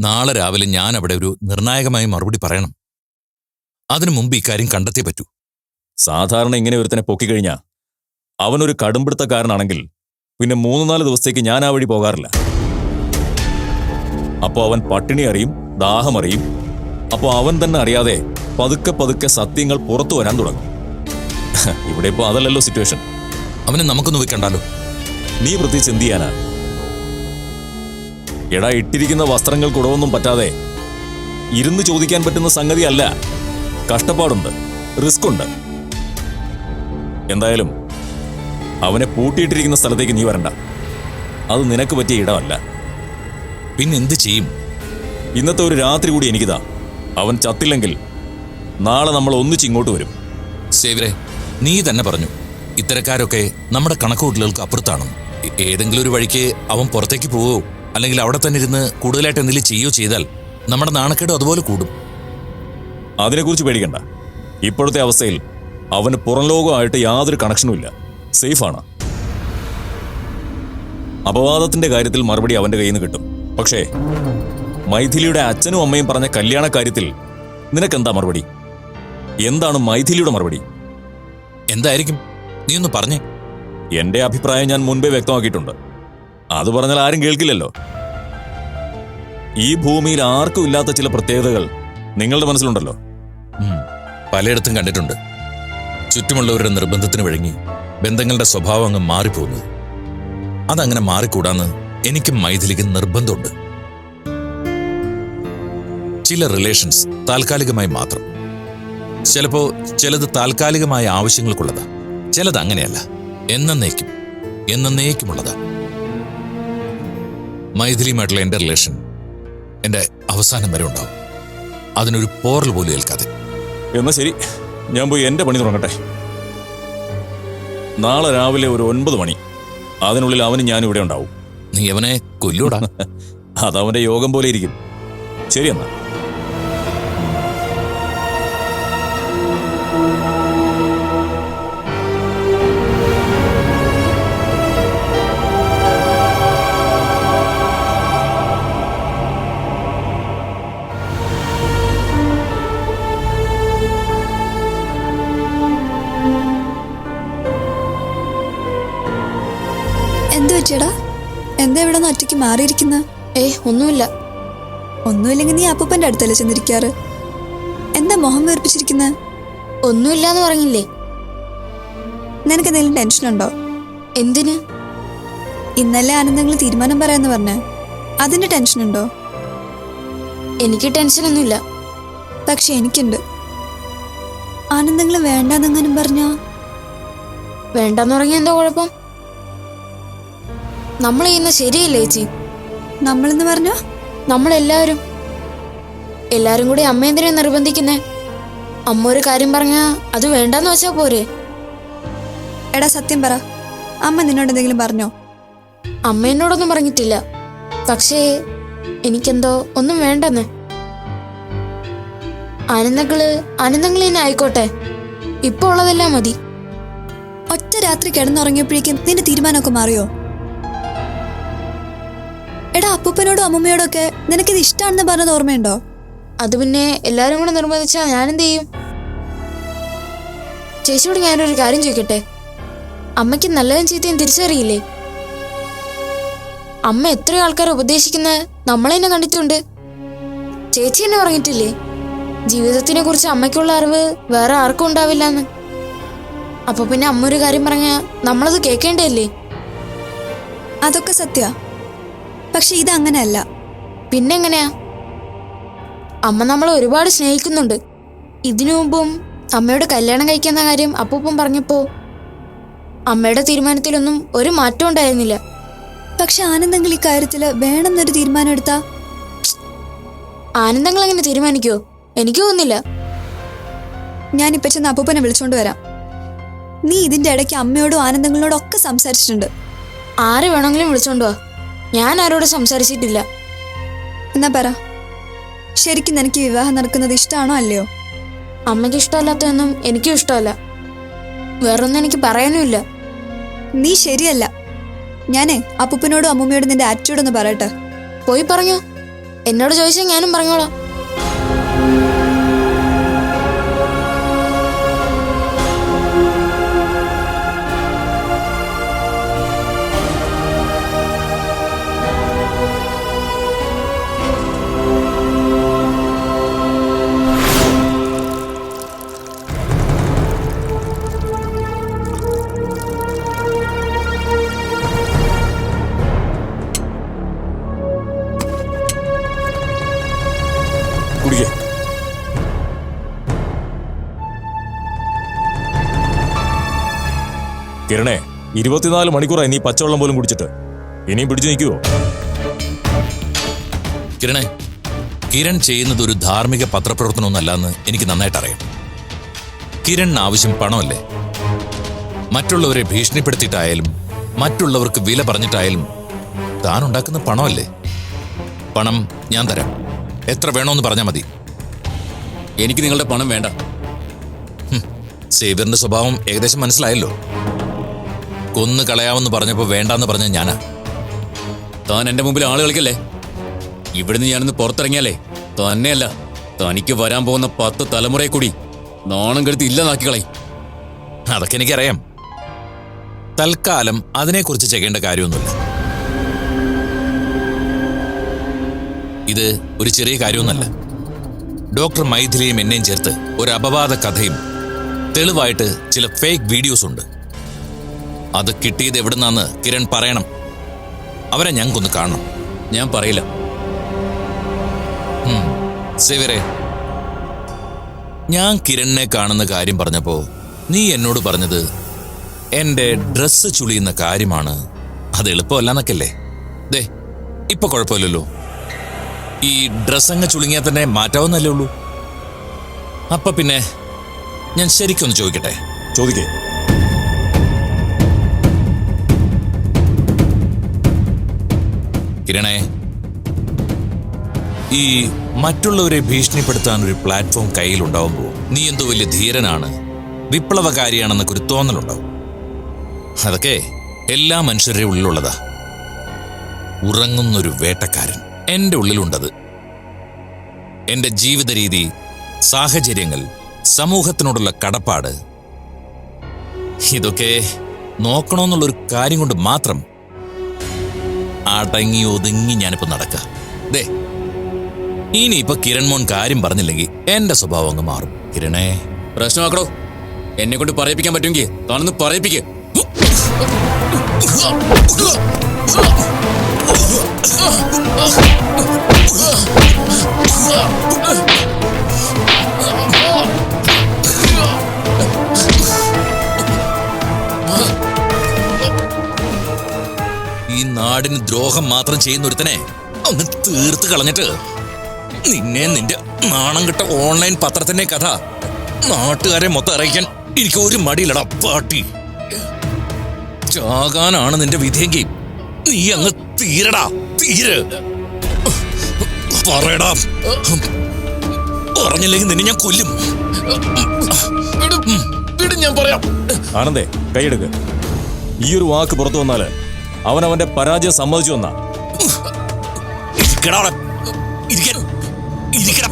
നാളെ രാവിലെ ഞാൻ അവിടെ ഒരു നിർണായകമായ മറുപടി പറയണം. അതിനു മുമ്പ് ഇക്കാര്യം കണ്ടെത്തിയേ പറ്റൂ. സാധാരണ ഇങ്ങനെ ഒരുത്തനെ പൊക്കിക്കഴിഞ്ഞാ അവനൊരു കടുംപിടുത്തക്കാരനാണെങ്കിൽ പിന്നെ മൂന്ന് നാല് ദിവസത്തേക്ക് ഞാൻ ആ വഴി പോകാറില്ല. അപ്പോൾ അവൻ പട്ടിണി അറിയും ദാഹം അറിയും. അപ്പോൾ അവൻ തന്നെ അറിയാതെ പതുക്കെ പതുക്കെ സത്യങ്ങൾ പുറത്തു വരാൻ തുടങ്ങും. ഇവിടെ ഇപ്പോ അതല്ലല്ലോ സിറ്റുവേഷൻ. അവനെ നമുക്കൊന്ന് പോയി കണ്ടാലോ? നീ പ്രത്യേകിച്ച് എന്ത് ചെയ്യാനാ? എടാ ഇട്ടിരിക്കുന്ന വസ്ത്രങ്ങൾ കുടവൊന്നും പറ്റാതെ. ഇരുന്ന് ചോദിക്കാൻ പറ്റുന്ന സംഗതിയല്ല കഷ്ടപ്പാടുണ്ട് റിസ്ക് ഉണ്ട് എന്തായാലും അവനെ പൂട്ടിയിട്ടിരിക്കുന്ന സ്ഥലത്തേക്ക് നീ വരണ്ട. അത് നിനക്ക് പറ്റിയ ഇടമല്ല. പിന്നെന്ത് ചെയ്യും? ഇന്നത്തെ ഒരു രാത്രി കൂടി എനിക്കിതാ. അവൻ ചത്തില്ലെങ്കിൽ നാളെ നമ്മൾ ഒന്നിച്ച് ഇങ്ങോട്ട് വരും. സേവരെ നീ തന്നെ പറഞ്ഞു. ഇത്തരക്കാരൊക്കെ നമ്മുടെ കണക്കുകൂട്ടലുകൾക്ക് അപ്പുറത്താണ് ഏതെങ്കിലും ഒരു വഴിക്ക് അവൻ പുറത്തേക്ക് പോവോ? അല്ലെങ്കിൽ അവിടെ തന്നെ ഇരുന്ന് കൂടുതലായിട്ട് എന്തെങ്കിലും ചെയ്യുകയോ ചെയ്താൽ നമ്മുടെ നാണക്കേട് അതുപോലെ കൂടും. അതിനെക്കുറിച്ച് പേടിക്കണ്ട. ഇപ്പോഴത്തെ അവസ്ഥയിൽ അവന് പുറം ലോകമായിട്ട് യാതൊരു കണക്ഷനും ഇല്ല. സേഫാണ് അപവാദത്തിന്റെ കാര്യത്തിൽ മറുപടി അവന്റെ കയ്യിൽ നിന്ന് കിട്ടും. പക്ഷേ മൈഥിലിയുടെ അച്ഛനും അമ്മയും പറഞ്ഞ കല്യാണ കാര്യത്തിൽ നിനക്കെന്താ മറുപടി? എന്താണ് മൈഥിലിയുടെ മറുപടി? എന്തായിരിക്കും? നീ ഒന്ന് പറഞ്ഞേ. എന്റെ അഭിപ്രായം ഞാൻ മുൻപേ വ്യക്തമാക്കിയിട്ടുണ്ട്. അത് പറഞ്ഞാൽ ആരും കേൾക്കില്ലല്ലോ. ഈ ഭൂമിയിൽ ആർക്കും ഇല്ലാത്ത ചില പ്രത്യേകതകൾ നിങ്ങളുടെ മനസ്സിലുണ്ടല്ലോ. പലയിടത്തും കണ്ടിട്ടുണ്ട്. ചുറ്റുമുള്ളവരുടെ നിർബന്ധത്തിന് വഴങ്ങി ബന്ധങ്ങളുടെ സ്വഭാവം അങ്ങ് മാറിപ്പോകുന്നത്. അതങ്ങനെ മാറിക്കൂടാന്ന് എനിക്കും മൈഥിലിക്ക് നിർബന്ധമുണ്ട്. ചില റിലേഷൻസ് താൽക്കാലികമായി മാത്രം. ചിലപ്പോ ചിലത് താൽക്കാലികമായ ആവശ്യങ്ങൾക്കുള്ളതാ. ചിലത് അങ്ങനെയല്ല. എന്നേക്കും എന്നേക്കുമുള്ളതാ മൈഥിലിയുമായിട്ടുള്ള എന്റെ റിലേഷൻ എന്റെ അവസാനം വരെ ഉണ്ടാവും. അതിനൊരു പോറൽ പോലും ഏൽക്കാതെ. എന്നാ ശരി ഞാൻ പോയി എന്റെ പണി തുടങ്ങട്ടെ. നാളെ രാവിലെ ഒരു ഒൻപത് മണി. അതിനുള്ളിൽ അവനും ഞാനും ഇവിടെ ഉണ്ടാവും. നീ അവനെ കൊല്ലൂടാ അതവന്റെ യോഗം പോലെ ഇരിക്കും. ശരി എന്നാ. ഒറ്റയ്ക്ക് മാറിയിരിക്കുന്ന? ഏ ഒന്നുമില്ല. ഒന്നുമില്ലെങ്കിൽ നീ അപ്പൂപ്പന്റെ അടുത്തല്ലേ ചെന്നിരിക്കാറ്? എന്താ മുഖം വീർപ്പിച്ചിരിക്കുന്ന? ഒന്നുമില്ല എന്ന് പറഞ്ഞില്ലേ? നിനക്ക് എന്തെങ്കിലും ടെൻഷൻ ഉണ്ടോ എന്തിന്? ഇന്നലെ ആനന്ദങ്ങൾ തീരുമാനം പറയാന്ന് പറഞ്ഞ. അതിന്റെ ടെൻഷൻ ഉണ്ടോ എനിക്ക് ടെൻഷൻ ഒന്നുമില്ല പക്ഷെ എനിക്കുണ്ട്. ആനന്ദങ്ങൾ വേണ്ടെന്നെങ്ങാനും പറഞ്ഞാ? വേണ്ടെന്ന് പറഞ്ഞാൽ എന്താ കുഴപ്പം? നമ്മൾ ചെയ്യുന്ന ശരിയല്ലേ ചേച്ചി? നമ്മളെന്ന് പറഞ്ഞോ? നമ്മളെല്ലാവരും. എല്ലാരും കൂടി അമ്മ എന്തിനാ നിർബന്ധിക്കുന്നേ? അമ്മ ഒരു കാര്യം പറഞ്ഞാ അത് വേണ്ടെന്ന് വെച്ചാ പോരെ. എടാ സത്യം പറ. അമ്മ നിന്നോട് എന്തെങ്കിലും പറഞ്ഞോ? അമ്മ എന്നോടൊന്നും പറഞ്ഞിട്ടില്ല. പക്ഷേ എനിക്കെന്തോ ഒന്നും വേണ്ടെന്ന്. ആനന്ദങ്ങൾ ആനന്ദങ്ങൾ തന്നെ ആയിക്കോട്ടെ. ഇപ്പൊ ഉള്ളതെല്ലാം മതി. ഒറ്റ രാത്രി കിടന്നുറങ്ങിയപ്പോഴേക്കും നിന്റെ തീരുമാനമൊക്കെ മാറിയോ? അപ്പൂപ്പനോടും അമ്മൂമ്മയോടും ഒക്കെ നിനക്കിത് ഇഷ്ടമാണെന്ന് പറഞ്ഞത് ഓർമ്മയുണ്ടോ? അത് പിന്നെ എല്ലാരും കൂടെ നിർബന്ധിച്ചാ ഞാനെന്ത് ചെയ്യും ചേച്ചിയോട് ഞാനൊരു കാര്യം ചോദിക്കട്ടെ? അമ്മയ്ക്ക് നല്ലതും ചീത്തയും തിരിച്ചറിയില്ലേ? അമ്മ എത്രയോ ആൾക്കാരെ ഉപദേശിക്കുന്ന നമ്മളെ തന്നെ കണ്ടിട്ടുണ്ട്. ചേച്ചി എന്നെ പറഞ്ഞിട്ടില്ലേ? ജീവിതത്തിനെ കുറിച്ച് അമ്മയ്ക്കുള്ള അറിവ് വേറെ ആർക്കും ഉണ്ടാവില്ല എന്ന് അപ്പൊ പിന്നെ അമ്മ ഒരു കാര്യം പറഞ്ഞ നമ്മളത് കേൾക്കേണ്ടതല്ലേ അതൊക്കെ സത്യ. പക്ഷെ ഇത് അങ്ങനെയല്ല പിന്നെങ്ങനെയാ? അമ്മ നമ്മളെ ഒരുപാട് സ്നേഹിക്കുന്നുണ്ട്. ഇതിനു മുമ്പും അമ്മയോട് കല്യാണം കഴിക്കുന്ന കാര്യം അപ്പൂപ്പം പറഞ്ഞപ്പോ അമ്മയുടെ തീരുമാനത്തിലൊന്നും ഒരു മാറ്റം ഉണ്ടായിരുന്നില്ല. പക്ഷെ ആനന്ദങ്ങൾ ഇക്കാര്യത്തിൽ വേണമെന്നൊരു തീരുമാനം എടുത്താ? ആനന്ദങ്ങൾ അങ്ങനെ തീരുമാനിക്കോ എനിക്ക് തോന്നുന്നില്ല. ഞാനിപ്പ ചെന്ന് അപ്പൂപ്പനെ വിളിച്ചോണ്ട് വരാം. നീ ഇതിന്റെ ഇടയ്ക്ക് അമ്മയോടും ആനന്ദങ്ങളോടും ഒക്കെ സംസാരിച്ചിട്ടുണ്ട്. ആരെ വേണമെങ്കിലും വിളിച്ചോണ്ട് വാ. ഞാൻ ആരോട് സംസാരിച്ചിട്ടില്ല. എന്നാ പറ. ശരിക്കും നിനക്ക് വിവാഹം നടക്കുന്നത് ഇഷ്ടമാണോ അല്ലയോ? അമ്മയ്ക്ക് ഇഷ്ടമല്ലാത്തതൊന്നും എനിക്കും ഇഷ്ടമല്ല. വേറൊന്നും എനിക്ക് പറയാനുമില്ല. നീ ശരിയല്ല. ഞാനേ അപ്പൂപ്പനോടും അമ്മൂമ്മയോടും നിന്റെ ആറ്റിറ്റ്യൂഡ് ഒന്ന് പറയട്ടെ. പോയി പറഞ്ഞോ. എന്നോട് ചോദിച്ചാൽ ഞാനും പറഞ്ഞോളാം. ഇരുപത്തിനാല് മണിക്കൂറായി നീ പച്ചവെള്ളം പോലും കുടിച്ചിട്ട്. ഇനിയും പിടിച്ചു നിൽക്കുവോ? കിരണേ കിരൺ ചെയ്യുന്നത് ഒരു ധാർമ്മിക പത്രപ്രവർത്തനമൊന്നല്ലെന്ന് എനിക്ക് നന്നായിട്ട് അറിയാം കിരണിന് ആവശ്യം പണമല്ലേ? മറ്റുള്ളവരെ ഭീഷണിപ്പെടുത്തിയിട്ടായാലും മറ്റുള്ളവർക്ക് വില പറഞ്ഞിട്ടായാലും താൻ ഉണ്ടാക്കുന്ന പണമല്ലേ? പണം ഞാൻ തരാം. എത്ര വേണമെന്ന് പറഞ്ഞാൽ മതി. എനിക്ക് നിങ്ങളുടെ പണം വേണ്ട. സേവ്യറിന്റെ സ്വഭാവം ഏകദേശം മനസ്സിലായല്ലോ. കൊന്നു കളയാമെന്ന് പറഞ്ഞപ്പോൾ വേണ്ടാന്ന് പറഞ്ഞ ഞാനാ. താൻ എന്റെ മുമ്പിൽ ആൾ കളിക്കല്ലേ? ഇവിടുന്ന് ഞാനൊന്ന് പുറത്തിറങ്ങിയാലേ? തന്നെയല്ല തനിക്ക് വരാൻ പോകുന്ന പത്ത് തലമുറയെ കൂടി നാണം കെടുത്ത് ഇല്ലെന്നാക്കി കളയും. അതൊക്കെ എനിക്കറിയാം. തൽക്കാലം അതിനെക്കുറിച്ച് ചെയ്യേണ്ട കാര്യമൊന്നുമില്ല. ഇത് ഒരു ചെറിയ കാര്യമൊന്നല്ല ഡോക്ടർ മൈഥിലിയും എന്നെയും ചേർത്ത് ഒരു അപവാദ കഥയും തെളിവായിട്ട് ചില ഫേക്ക് വീഡിയോസ് ഉണ്ട് അത് കിട്ടിയത് എവിടുന്നാന്ന് കിരൺ പറയണം. അവരെ ഞങ്ങൾക്കൊന്ന് കാണണം. ഞാൻ പറയില്ല. ഞാൻ കിരണിനെ കാണുന്ന കാര്യം പറഞ്ഞപ്പോ നീ എന്നോട് പറഞ്ഞത് എന്റെ ഡ്രസ്സ് ചുളിയുന്ന കാര്യമാണ്. അത് എളുപ്പമല്ലെന്നൊക്കെയല്ലേ? ദേ ഇപ്പൊ കുഴപ്പമില്ലല്ലോ. ഈ ഡ്രസ് അങ്ങ് ചുളുങ്ങിയാൽ തന്നെ മാറ്റാവുന്നല്ലേ ഉള്ളൂ. അപ്പൊ പിന്നെ ഞാൻ ശരിക്കൊന്ന് ചോദിക്കട്ടെ? ചോദിക്കേ. കിരണേ ഈ മറ്റുള്ളവരെ ഭീഷണിപ്പെടുത്താൻ ഒരു പ്ലാറ്റ്ഫോം കയ്യിലുണ്ടാവുമ്പോൾ നീ എന്തോ വലിയ ധീരനാണ് വിപ്ലവകാരിയാണെന്നൊക്കെ ഒരു തോന്നലുണ്ടാവും. അതൊക്കെ എല്ലാ മനുഷ്യരുടെ ഉള്ളിലുള്ളതാ. ഉറങ്ങുന്നൊരു വേട്ടക്കാരൻ എന്റെ ഉള്ളിലുണ്ടത്. എന്റെ ജീവിത രീതി സാഹചര്യങ്ങൾ സമൂഹത്തിനോടുള്ള കടപ്പാട് ഇതൊക്കെ നോക്കണമെന്നുള്ളൊരു കാര്യം കൊണ്ട് മാത്രം അടങ്ങി ഒതുങ്ങി ഞാനിപ്പോ നടക്ക. ദേ ഇനിയിപ്പൊ കിരൺ മോൻ കാര്യം പറഞ്ഞില്ലെങ്കിൽ എന്റെ സ്വഭാവം അങ്ങ് മാറും. കിരണേ പ്രശ്നമാക്കടോ. എന്നെ കൊണ്ട് പറയിപ്പിക്കാൻ പറ്റുമെങ്കിൽ താനൊന്ന് പറയിപ്പിക്ക്. ഈ നാടിന് ദ്രോഹം മാത്രം ചെയ്യുന്ന ഒരുത്തനെ ഒന്ന് തീർത്ത് കളഞ്ഞിട്ട് നിന്നെ നിന്റെ നാണം കെട്ട ഓൺലൈൻ പത്രത്തിന്റെ കഥ നാട്ടുകാരെ മൊത്തം അറിയിക്കാൻ എനിക്ക് ഒരു മടിയില്ലടാ പാട്ടി. ചാകാനാണ് നിന്റെ വിധിയെങ്കിൽ നീ അങ്ങ് തീരടാ തീര്. പറയടാ. പറഞ്ഞില്ലെങ്കിൽ നിന്നെ ഞാൻ കൊല്ലും. ഞാൻ പറയാം. ആനന്ദേ കൈയെടുക്ക്. ഈ ഒരു വാക്ക് പുറത്തു വന്നാൽ അവൻ അവന്റെ പരാജയം സമ്മതിച്ചു ഇരിക്കടാ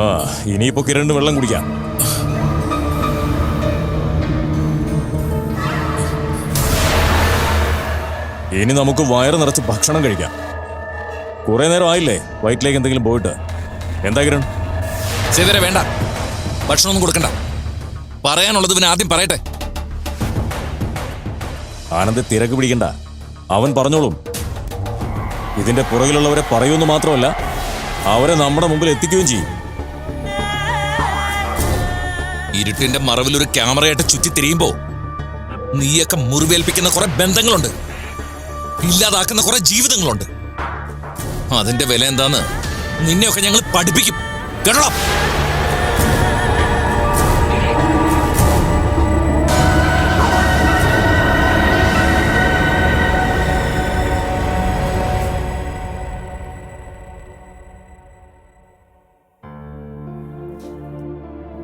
ആ ഇനിയിപ്പോ കിരണിന് വെള്ളം കുടിക്കാം. ഇനി നമുക്ക് വയറ് നിറച്ച് ഭക്ഷണം കഴിക്കാം. കുറെ നേരം ആയില്ലേ വയറ്റിലേക്ക് എന്തെങ്കിലും പോയിട്ട്? എന്താ കിരൺ? ചെയ്തരെ വേണ്ട. ഭക്ഷണമൊന്നും കൊടുക്കണ്ട. പറയാനുള്ളത് പിന്നെ ആദ്യം പറയട്ടെ. ആനന്ദ് തിരക്ക് പിടിക്കണ്ട. അവൻ പറഞ്ഞോളും. ഇതിന്റെ പുറകിലുള്ളവരെ പറയുമെന്ന് മാത്രമല്ല അവരെ നമ്മുടെ മുമ്പിൽ എത്തിക്കുകയും ചെയ്യും. ഇരുട്ടിന്റെ മറവിൽ ഒരു ക്യാമറയായിട്ട് ചുറ്റി തിരിയുമ്പോ നീയൊക്കെ മുറിവേൽപ്പിക്കുന്ന കുറെ ബന്ധങ്ങളുണ്ട്. ഇല്ലാതാക്കുന്ന കുറെ ജീവിതങ്ങളുണ്ട്. അതിന്റെ വില എന്താന്ന് നിന്നെയൊക്കെ ഞങ്ങൾ പഠിപ്പിക്കും. കേട്ടോ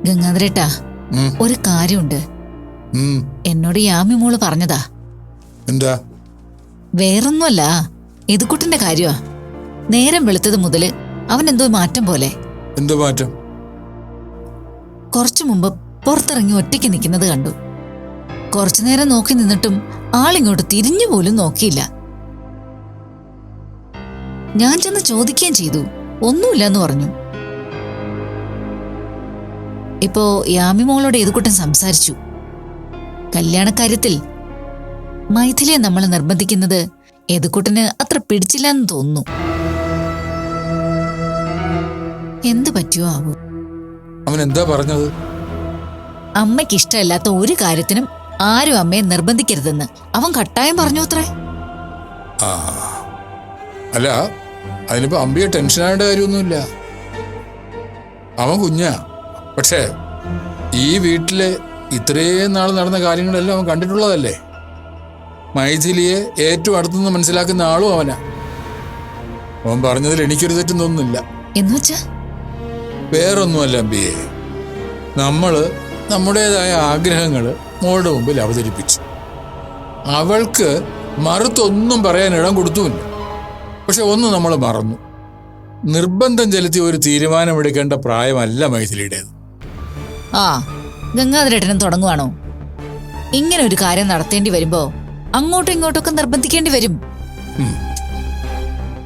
ഗംഗാധരേട്ടാ ഒരു കാര്യമുണ്ട്. എന്നോട് യാമി മോൾ പറഞ്ഞതാ. എന്താ? വേറൊന്നുമല്ല ഇതുക്കുട്ടിന്റെ കാര്യമാ നേരം വെളുത്തത് മുതൽ അവൻ എന്തോ മാറ്റം പോലെ. എന്തോ മാറ്റം? കുറച്ചു മുമ്പ് പുറത്തിറങ്ങി ഒറ്റയ്ക്ക് നിൽക്കുന്നത് കണ്ടു. കുറച്ചു നേരം നോക്കി നിന്നിട്ടും ആളിങ്ങോട്ട് തിരിഞ്ഞു പോലും നോക്കിയില്ല. ഞാൻ ചെന്ന് ചോദിക്കുകയും ചെയ്തു. ഒന്നുമില്ലെന്ന് പറഞ്ഞു. ഇപ്പോ യാമി മോളോട് ഏതുകൂട്ടം സംസാരിച്ചു? കല്യാണക്കാര്യത്തിൽ മൈഥിലിയെ നമ്മൾ നിർബന്ധിക്കുന്നത് ഏതുകൂട്ടന് അത്ര പിടിച്ചില്ല എന്ന് തോന്നുന്നു. എന്ത് പറ്റിയോ ആവൂ? അവൻ എന്താ പറഞ്ഞത്? അമ്മയ്ക്ക് ഇഷ്ടമല്ലാത്ത ഒരു കാര്യത്തിനും ആരും അമ്മയെ നിർബന്ധിക്കരുതെന്ന്. അവൻ കട്ടായം പറഞ്ഞു അത്രേ? ആ. അല്ല അതിനിപ്പോ അമ്പിയെ ടെൻഷനാകേണ്ട കാര്യമൊന്നുമില്ല. അവൻ കുഞ്ഞാ. പക്ഷേ ഈ വീട്ടിലെ ഇത്രയും നാൾ നടന്ന കാര്യങ്ങളെല്ലാം അവൻ കണ്ടിട്ടുള്ളതല്ലേ? മൈഥിലിയെ ഏറ്റവും അടുത്തുനിന്ന് മനസ്സിലാക്കുന്ന ആളും അവനാ. അവൻ പറഞ്ഞതിൽ എനിക്കൊരു തെറ്റും തോന്നുന്നില്ല. വേറൊന്നുമല്ല അമ്പി നമ്മൾ നമ്മുടേതായ ആഗ്രഹങ്ങൾ മോളുടെ മുമ്പിൽ അവതരിപ്പിച്ചു. അവൾക്ക് മറുത്തൊന്നും പറയാൻ ഇടം കൊടുത്തുമില്ല. പക്ഷെ ഒന്ന് നമ്മൾ മറന്നു. നിർബന്ധം ചെലുത്തി ഒരു തീരുമാനമെടുക്കേണ്ട പ്രായമല്ല മൈഥിലിയുടേത്. ആ ഗംഗാധരേട്ടനും തുടങ്ങുവാണോ? ഇങ്ങനെ ഒരു കാര്യം നടത്തേണ്ടി വരുമ്പോ അങ്ങോട്ടും ഇങ്ങോട്ടൊക്കെ നിർബന്ധിക്കേണ്ടി വരും.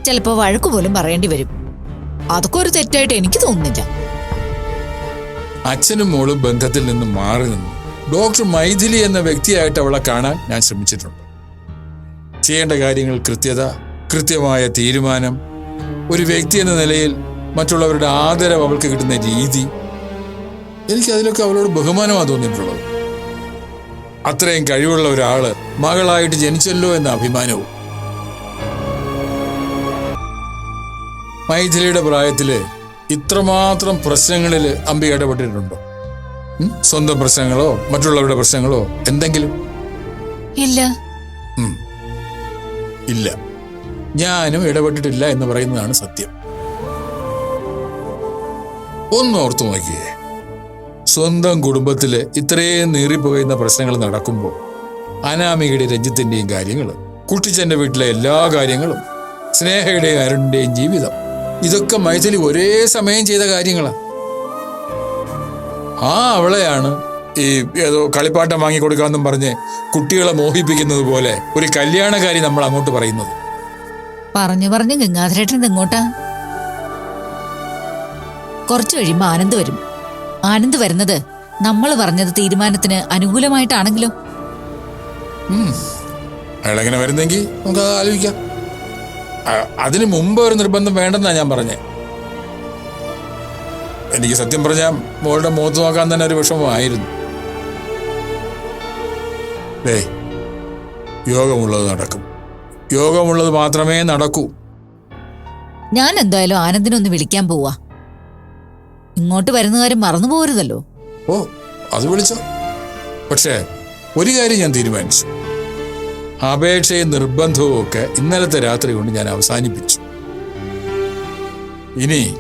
ചിലപ്പോ വഴക്കു പോലും പറയേണ്ടി വരും. അതൊക്കെ ഒരു തെറ്റായിട്ട് എനിക്ക് തോന്നുന്നില്ല. അച്ഛനും മോളും ബന്ധത്തിൽ നിന്ന് മാറി നിന്നു. ഡോക്ടർ മൈഥിലി എന്ന വ്യക്തിയായിട്ട് അവളെ കാണാൻ ഞാൻ ശ്രമിച്ചിട്ടുണ്ട്. ചെയ്യേണ്ട കാര്യങ്ങൾ കൃത്യത കൃത്യമായ തീരുമാനം ഒരു വ്യക്തി എന്ന നിലയിൽ മറ്റുള്ളവരുടെ ആദരവ് അവൾക്ക് കിട്ടുന്ന രീതി എനിക്ക് അതിലൊക്കെ അവളോട് ബഹുമാനമാണ് തോന്നിയിട്ടുള്ളത്. അത്രയും കഴിവുള്ള ഒരാൾ മകളായിട്ട് ജനിച്ചല്ലോ എന്ന അഭിമാനവും. മൈഥിലിയുടെ പ്രായത്തിൽ ഇത്രമാത്രം പ്രശ്നങ്ങളിൽ അമ്പി ഇടപെട്ടിട്ടുണ്ടോ. സ്വന്തം പ്രശ്നങ്ങളോ മറ്റുള്ളവരുടെ പ്രശ്നങ്ങളോ എന്തെങ്കിലും? ഇല്ല. ഇല്ല. ഞാനും ഇടപെട്ടിട്ടില്ല എന്ന് പറയുന്നതാണ് സത്യം. ഒന്ന് ഓർത്തു നോക്കിയേ. സ്വന്തം കുടുംബത്തിൽ ഇത്രയും നീറിപ്പോകുന്ന പ്രശ്നങ്ങൾ നടക്കുമ്പോൾ അനാമികയുടെ രഞ്ജിത്തിന്റെയും കാര്യങ്ങൾ കുട്ടിച്ചന്റെ വീട്ടിലെ എല്ലാ കാര്യങ്ങളും സ്നേഹയുടെയും അരുണിന്റെയും ജീവിതം ഇതൊക്കെ മൈഥിലി ഒരേ സമയം ചെയ്ത കാര്യങ്ങളാണ് ആ അവളെയാണ് ഈ ഏതോ കളിപ്പാട്ടം വാങ്ങിക്കൊടുക്കാമെന്നും പറഞ്ഞ് കുട്ടികളെ മോഹിപ്പിക്കുന്നത് പോലെ ഒരു കല്യാണകാരി നമ്മൾ അങ്ങോട്ട് പറയുന്നത്. പറഞ്ഞു പറഞ്ഞു ഗംഗാധരേട്ടൻ ഇങ്ങോട്ടാ. കുറച്ചു കഴിയുമ്പോ ആനന്ദ് വരും. ആനന്ദ് വരുന്നത് നമ്മൾ പറഞ്ഞത് തീരുമാനത്തിന് അനുകൂലമായിട്ടാണെങ്കിലോ? അയാളെങ്ങനെ വരുന്നെങ്കിൽ നമുക്ക് ആലോചിക്കാം. അതിനു മുമ്പ് ഒരു നിർബന്ധം വേണ്ടെന്നാ ഞാൻ പറഞ്ഞേ. എനിക്ക് സത്യം പറഞ്ഞാൽ മോളുടെ മുഖത്ത് നോക്കാൻ തന്നെ ഒരു വിഷമമായിരുന്നു. ദേ യോഗമുള്ളത് നടക്കും. യോഗമുള്ളത് മാത്രമേ നടക്കൂ. ഞാൻ എന്തായാലും ആനന്ദിനൊന്ന് വിളിക്കാൻ പോവാ. ഇങ്ങോട്ട് വരുന്ന കാര്യം മറന്നു പോരുതല്ലോ. ഓ അത് വിളിച്ചോ? പക്ഷേ ഒരു കാര്യം ഞാൻ തീരുമാനിച്ചു. അപേക്ഷയും നിർബന്ധവും ഒക്കെ ഇന്നലത്തെ രാത്രി കൊണ്ട് ഞാൻ അവസാനിപ്പിച്ചു. ഇനി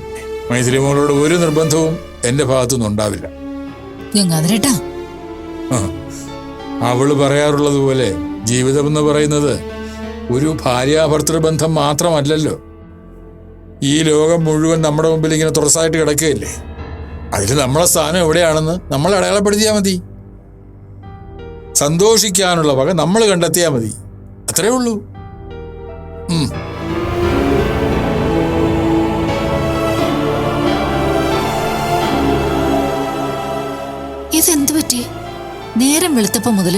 മൈത്രിമോളോട് മോളോട് ഒരു നിർബന്ധവും എന്റെ ഭാഗത്തുനിന്ന് ഉണ്ടാവില്ല. ഗംഗാധരേട്ടാ. അവൾ പറയാറുള്ളത് പോലെ ജീവിതം എന്ന് പറയുന്നത് ഒരു ഭാര്യാഭർത്തൃ ബന്ധം മാത്രമല്ലല്ലോ. ഈ ലോകം മുഴുവൻ നമ്മുടെ മുമ്പിൽ ഇങ്ങനെ തുറസായിട്ട് കിടക്കുകയല്ലേ? അതിൽ നമ്മളെ സ്ഥാനം എവിടെയാണെന്ന് നമ്മൾ അടയാളപ്പെടുത്തിയാൽ മതി. സന്തോഷിക്കാനുള്ള വക നമ്മൾ കണ്ടെത്തിയാൽ മതി. അത്രേ ഉള്ളൂ. ഇതെന്തു പറ്റി? നേരം വെളുത്തപ്പം മുതൽ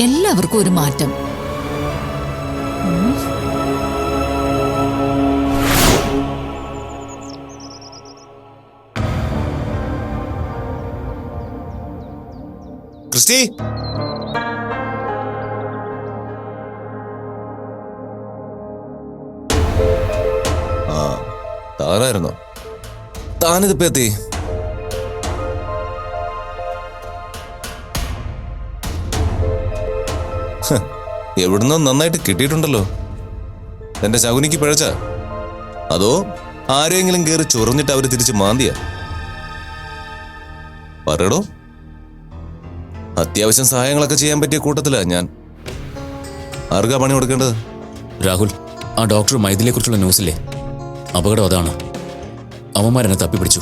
എല്ലാവർക്കും ഒരു മാറ്റം. ക്രിസ്റ്റി ആ താനായിരുന്നോ? താനിതിപ്പോ എത്തി? എവിടുന്നോ നന്നായിട്ട് കിട്ടിയിട്ടുണ്ടല്ലോ. എന്റെ ശകുനിക്ക് പിഴച്ച? അതോ ആരെങ്കിലും കയറി ചൊറിഞ്ഞിട്ട് അവർ തിരിച്ച് മാന്തിയ? പറയടോ. അത്യാവശ്യം സഹായങ്ങളൊക്കെ ചെയ്യാൻ പറ്റിയ കൂട്ടത്തിലാ ഞാൻ. ആർക്കാ പണി കൊടുക്കേണ്ടത്? രാഹുൽ ആ ഡോക്ടർ മൈഥിലിയെ കുറിച്ചുള്ള ന്യൂസില്ലേ? അപകടം അതാണ്. അവന്മാരെന്നെ തപ്പിപ്പിടിച്ചു.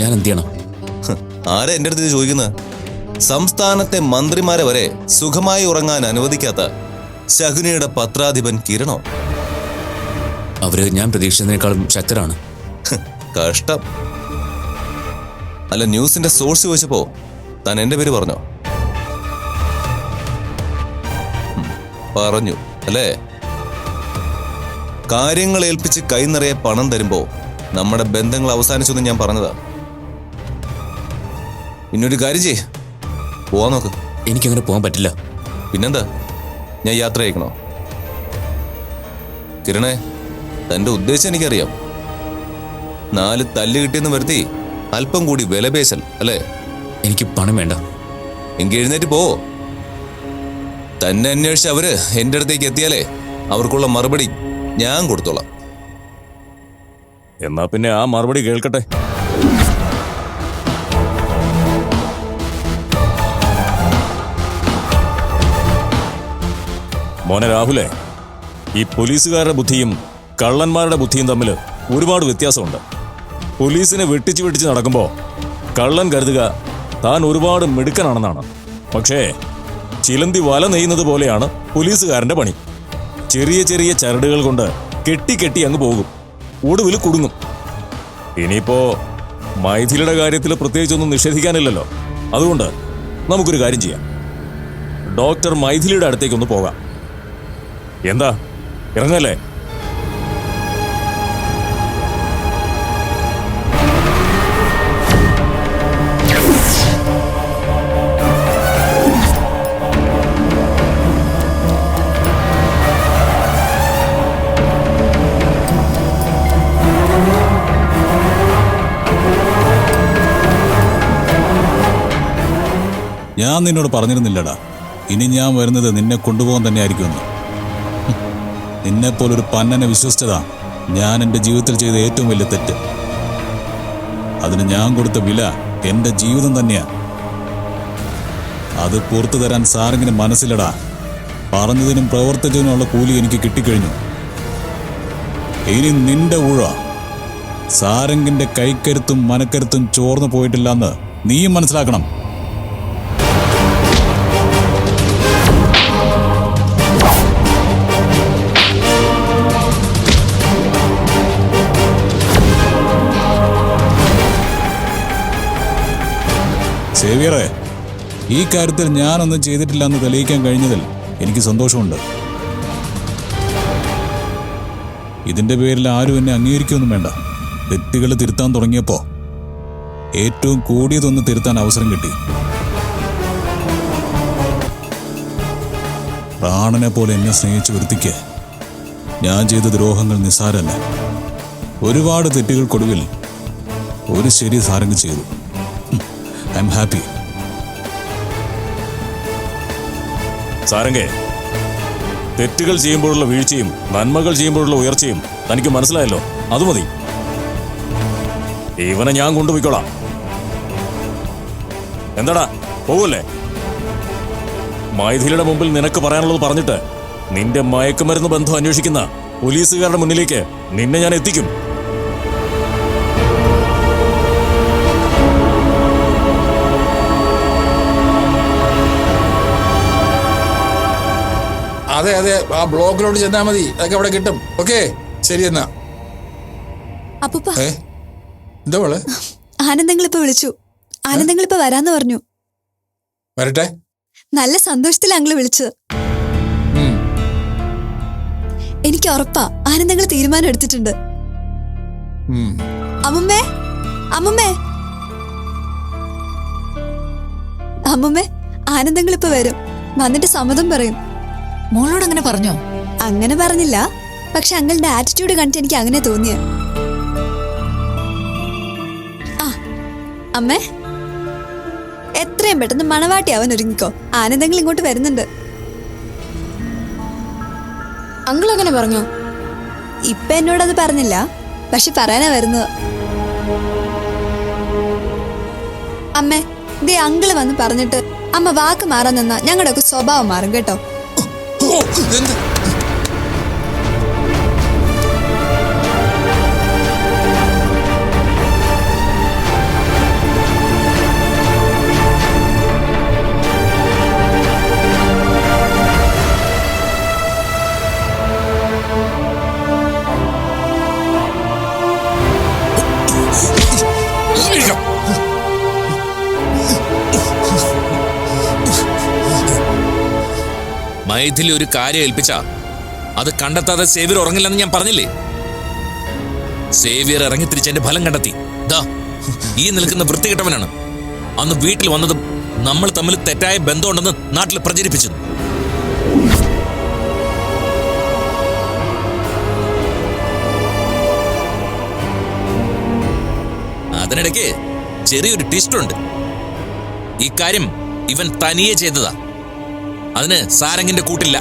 ഞാൻ എന്ത് ചെയ്യണം? ആരാ എന്റെ അടുത്ത് ചോദിക്കുന്നത് സംസ്ഥാനത്തെ മന്ത്രിമാരെ വരെ സുഖമായി ഉറങ്ങാൻ അനുവദിക്കാത്ത ശകുനിയുടെ പത്രാധിപൻ കിരണോ? അവർ ഞാൻ പ്രതീക്ഷിച്ചതിനേക്കാളും ശക്തരാണ്. കഷ്ടം. അല്ല ന്യൂസിന്റെ സോഴ്സ് ചോദിച്ചപ്പോ താൻ എന്റെ പേര് പറഞ്ഞോ? പറഞ്ഞു അല്ലേ? കാര്യങ്ങൾ ഏൽപ്പിച്ച് കൈ നിറയെ പണം തരുമ്പോ നമ്മുടെ ബന്ധങ്ങൾ അവസാനിച്ചെന്ന് ഞാൻ പറഞ്ഞതാ. പിന്നൊരു കാര്യം ചെയ് പോവാൻ നോക്ക്. എനിക്കങ്ങനെ പോകാൻ പറ്റില്ല. പിന്നെന്താ? ഞാൻ യാത്ര അയക്കണോ കിരണേ തന്റെ ഉദ്ദേശം എനിക്കറിയാം. നാല് തല്ല് കിട്ടിയെന്ന് വരുത്തി അല്പം കൂടി വിലപേശൽ അല്ലേ? എനിക്ക് പണം വേണ്ട. എങ്കിൽ എഴുന്നേറ്റ് പോ. തന്നെ അന്വേഷിച്ച് അവർ എന്റെ അടുത്തേക്ക് എത്തിയാലേ അവർക്കുള്ള മറുപടി ഞാൻ കൊടുത്തോളാം. എന്നാ പിന്നെ ആ മറുപടി കേൾക്കട്ടെ. മോനെ രാഹുലേ ഈ പോലീസുകാരുടെ ബുദ്ധിയും കള്ളന്മാരുടെ ബുദ്ധിയും തമ്മിൽ ഒരുപാട് വ്യത്യാസമുണ്ട്. പോലീസിനെ വെട്ടിച്ച് വെട്ടിച്ച് നടക്കുമ്പോൾ കള്ളൻ കരുതുക താൻ ഒരുപാട് മിടുക്കനാണെന്നാണ്. പക്ഷേ ചിലന്തി വല നെയ്യുന്നത് പോലെയാണ് പോലീസുകാരന്റെ പണി. ചെറിയ ചെറിയ ചരടുകൾ കൊണ്ട് കെട്ടി കെട്ടി അങ്ങ് പോകും. ഒടുവിൽ കുടുങ്ങും. ഇനിയിപ്പോ മൈഥിലിയുടെ കാര്യത്തിൽ പ്രത്യേകിച്ചൊന്നും നിഷേധിക്കാനില്ലല്ലോ. അതുകൊണ്ട് നമുക്കൊരു കാര്യം ചെയ്യാം. ഡോക്ടർ മൈഥിലിയുടെ അടുത്തേക്കൊന്ന് പോകാം. എന്താ? ഇറങ്ങല്ലേ? ഞാൻ നിന്നോട് പറഞ്ഞിരുന്നില്ലടാ. ഇനി ഞാൻ വരുന്നത് നിന്നെ കൊണ്ടുപോകാൻ തന്നെ ആയിരിക്കുമെന്ന്. നിന്നെപ്പോലൊരു പന്നനെ വിശ്വസിച്ചതാ ഞാൻ എന്റെ ജീവിതത്തിൽ ചെയ്ത ഏറ്റവും വലിയ തെറ്റ്. അതിന് ഞാൻ കൊടുത്ത വില എന്റെ ജീവിതം തന്നെയാ. അത് പുറത്തു തരാൻ സാറിങ്ങിന് മനസ്സിലടാ പറഞ്ഞതിനും പ്രവർത്തിച്ചതിനുമുള്ള കൂലി എനിക്ക് കിട്ടിക്കഴിഞ്ഞു. ഇനി നിന്റെ ഊഴ. സാരംഗിന്റെ കൈക്കരുത്തും മനക്കരുത്തും ചോർന്നു പോയിട്ടില്ലെന്ന് നീയും മനസ്സിലാക്കണം. സേവിയറെ ഈ കാര്യത്തിൽ ഞാനൊന്നും ചെയ്തിട്ടില്ല എന്ന് തെളിയിക്കാൻ കഴിഞ്ഞതിൽ എനിക്ക് സന്തോഷമുണ്ട്. ഇതിന്റെ പേരിൽ ആരും എന്നെ അംഗീകരിക്കൊന്നും വേണ്ട. തെറ്റുകൾ തിരുത്താൻ തുടങ്ങിയപ്പോ ഏറ്റവും കൂടിയതൊന്ന് തിരുത്താൻ അവസരം കിട്ടി. പ്രാണനെ പോലെ എന്നെ സ്നേഹിച്ചു വരുത്തിക്ക് ഞാൻ ചെയ്ത ദ്രോഹങ്ങൾ നിസ്സാരല്ല ഒരുപാട് തെറ്റുകൾക്കൊടുവിൽ ഒരു ശരി സാരംഗ് ചെയ്തു. ഐ എം ഹാപ്പി സാരംഗേ തെറ്റുകൾ ചെയ്യുമ്പോഴുള്ള വീഴ്ചയും നന്മകൾ ചെയ്യുമ്പോഴുള്ള ഉയർച്ചയും തനിക്ക് മനസ്സിലായല്ലോ. അത് മതി. ഇവനെ ഞാൻ കൊണ്ടുപോയിക്കോളാം. എന്താടാ പോവല്ലേ? മൈഥിലിയുടെ മുമ്പിൽ നിനക്ക് പറയാനുള്ളത് പറഞ്ഞിട്ട് നിന്റെ മയക്കുമരുന്ന് ബന്ധം അന്വേഷിക്കുന്ന പോലീസുകാരുടെ മുന്നിലേക്ക് നിന്നെ ഞാൻ എത്തിക്കും. അതെ അതെ. ആ ബ്ലോക്കിലോട്ട് ചെന്നാ മതി. അതൊക്കെ അവിടെ കിട്ടും. ഓക്കെ? ശരി എന്നാ. അപ്പൂപ്പ. ഏ? എന്താ മോളെ? ആനന്ദങ്ങൾ ഇപ്പൊ വിളിച്ചു. ആനന്ദങ്ങൾ ഇപ്പൊ വരാന്ന് പറഞ്ഞു. വരട്ടെ. നല്ല സന്തോഷത്തിൽ അങ്ങൾ വിളിച്ചത്. ഉം. എനിക്ക് ഉറപ്പാ. ആനന്ദങ്ങൾ തീരുമാനം എടുത്തിട്ടുണ്ട്. ഉം. അമ്മുമ്മേ? അമ്മുമ്മേ? അമ്മുമ്മേ ആനന്ദങ്ങൾ ഇപ്പൊ വരും. വന്നിട്ട് സമ്മതം പറയും. മോളോട് അങ്ങനെ പറഞ്ഞോ? അങ്ങനെ പറഞ്ഞില്ല. പക്ഷെ അങ്കിളുടെ ആറ്റിറ്റ്യൂഡ് കണ്ടിട്ട് എനിക്ക് അങ്ങനെ തോന്നിയ. ആ അമ്മേ. എത്രയും പെട്ടെന്ന് മണവാട്ടി അവൻ ഒരുങ്ങിക്കോ. ആനന്ദങ്ങൾ ഇങ്ങോട്ട് വരുന്നുണ്ട്. അങ്കിൾ അങ്ങനെ പറഞ്ഞോ? ഇപ്പൊ എന്നോടത് പറഞ്ഞില്ല. പക്ഷെ പറയാനാ വരുന്നത്. അമ്മേ ദേ അങ്കിൾ വന്ന് പറഞ്ഞിട്ട് അമ്മ വാക്ക് മാറാൻ നിന്നാ ഞങ്ങളുടെ ഒക്കെ സ്വഭാവം മാറും കേട്ടോ. ഓ, ഇതെന്ത്? മൈഥിലി ഒരു കാര്യം ഏൽപ്പിച്ച. അത് കണ്ടെത്താതെ സേവിയർ ഉറങ്ങില്ലെന്ന് ഞാൻ പറഞ്ഞില്ലേ? സേവിയർ ഇറങ്ങി തിരിച്ചതിന്റെ ഫലം കണ്ടെത്തി. ദാ ഈ നിൽക്കുന്ന വൃത്തികെട്ടവനാണ്. അന്ന് വീട്ടിൽ വന്നതും നമ്മൾ തമ്മിൽ തെറ്റായ ബന്ധമുണ്ടെന്ന് നാട്ടിൽ പ്രചരിപ്പിച്ചു അതിനിടയ്ക്ക് ചെറിയൊരു ട്വിസ്റ്റ് ഉണ്ട്. ഇക്കാര്യം ഇവൻ തനിയെ ചെയ്തതാ. അതിന് സാരംഗിന്റെ കൂട്ടില്ല.